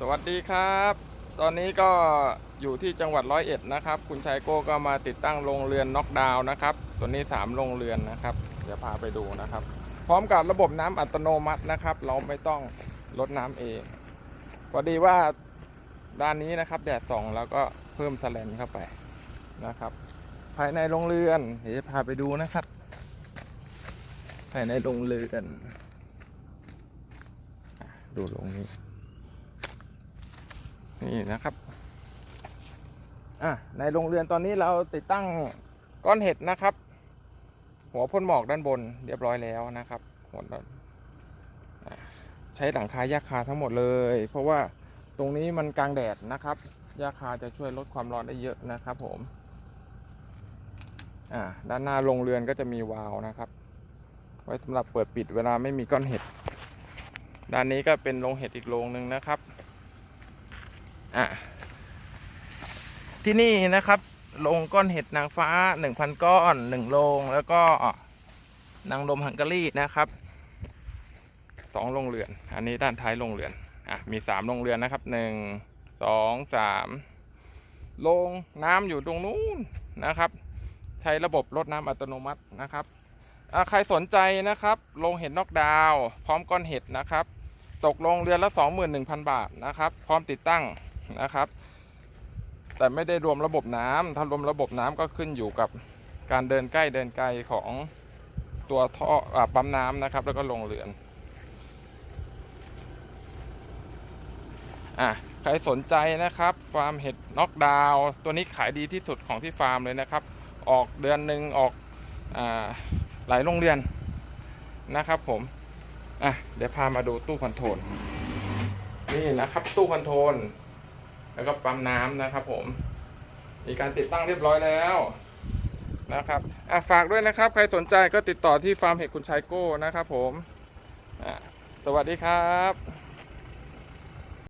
สวัสดีครับ ตอนนี้ก็อยู่ที่จังหวัดร้อยเอ็ดนะครับ คุณชายโก้ก็มาติดตั้งโรงเรือนน็อกดาวน์นะครับ ตัวนี้ 3 โรงเรือนนะครับ เดี๋ยวพาไปดูนะครับ พร้อมกับระบบน้ำอัตโนมัตินะครับ เราไม่ต้องลดน้ำเองพอดีว่าด้านนี้นะครับ แดดส่องแล้วก็เพิ่มสแลนเข้าไปนะครับ ภายในโรงเรือน เดี๋ยวจะพาไปดูนะครับ ภายในโรงเรือน ดูโรงนี้ นี่นะครับอะในโรงเรือนตอนนี้เราติดตั้งก้อนเห็ดนะครับ หัวพ่นหมอกด้านบนเรียบร้อยแล้วนะครับหัวด้านอะใช้หลังคายาคาทั้งหมดเลย เพราะว่าตรงนี้มันกลางแดดนะครับยาคาจะช่วยลดความร้อนได้เยอะนะครับผมอ่าด้านหน้าโรงเรือนก็จะมีวาล์วนะครับ ไว้สำหรับเปิดปิดเวลาไม่มีก้อนเห็ด ด้านนี้ก็เป็นโรงเห็ดอีกโรงหนึ่งนะครับ อะที่นี่นะครับโรงก้อนเห็ดนางฟ้า 1,000 ก้อน 1โรงแล้วก็นางลมฮังการีนะครับสองโรงเรือน อันนี้ด้านท้ายโรงเรือน อะ มีสามโรงเรือนนะครับหนึ่งสองสามโรงน้ำอยู่ตรงนู้นนะครับ ใช้ระบบรดน้ำอัตโนมัตินะครับใครสนใจนะครับโรงเห็ดนอกดาว พร้อมก้อนเห็ดนะครับ ตกลงเรือนละ 21,000 บาทนะครับ พร้อมติดตั้ง นะครับ แต่ไม่ได้รวมระบบน้ำถ้ารวมระบบน้ำก็ขึ้นอยู่กับการเดินใกล้เดินไกลของตัวท่ออปั๊มน้ำนะครับ แล้วก็ลงเรือนอะใครสนใจนะครับฟาร์มเห็ดน็อกดาวตัวนี้ขายดีที่สุดของที่ฟาร์มเลยนะครับ ออกเดือนหนึ่งออกอหลายโรงเรือนนะครับผมอะเดี๋ยวพามาดูตู้คอนโทรลนี่นะครับตู้คอนโทรล แล้วก็ปั๊มน้ำนะครับผม มีการติดตั้งเรียบร้อยแล้วนะครับอะฝากด้วยนะครับ ใครสนใจก็ติดต่อที่ฟาร์มเห็ดคุณชายโก้นะครับผมอะสวัสดีครับ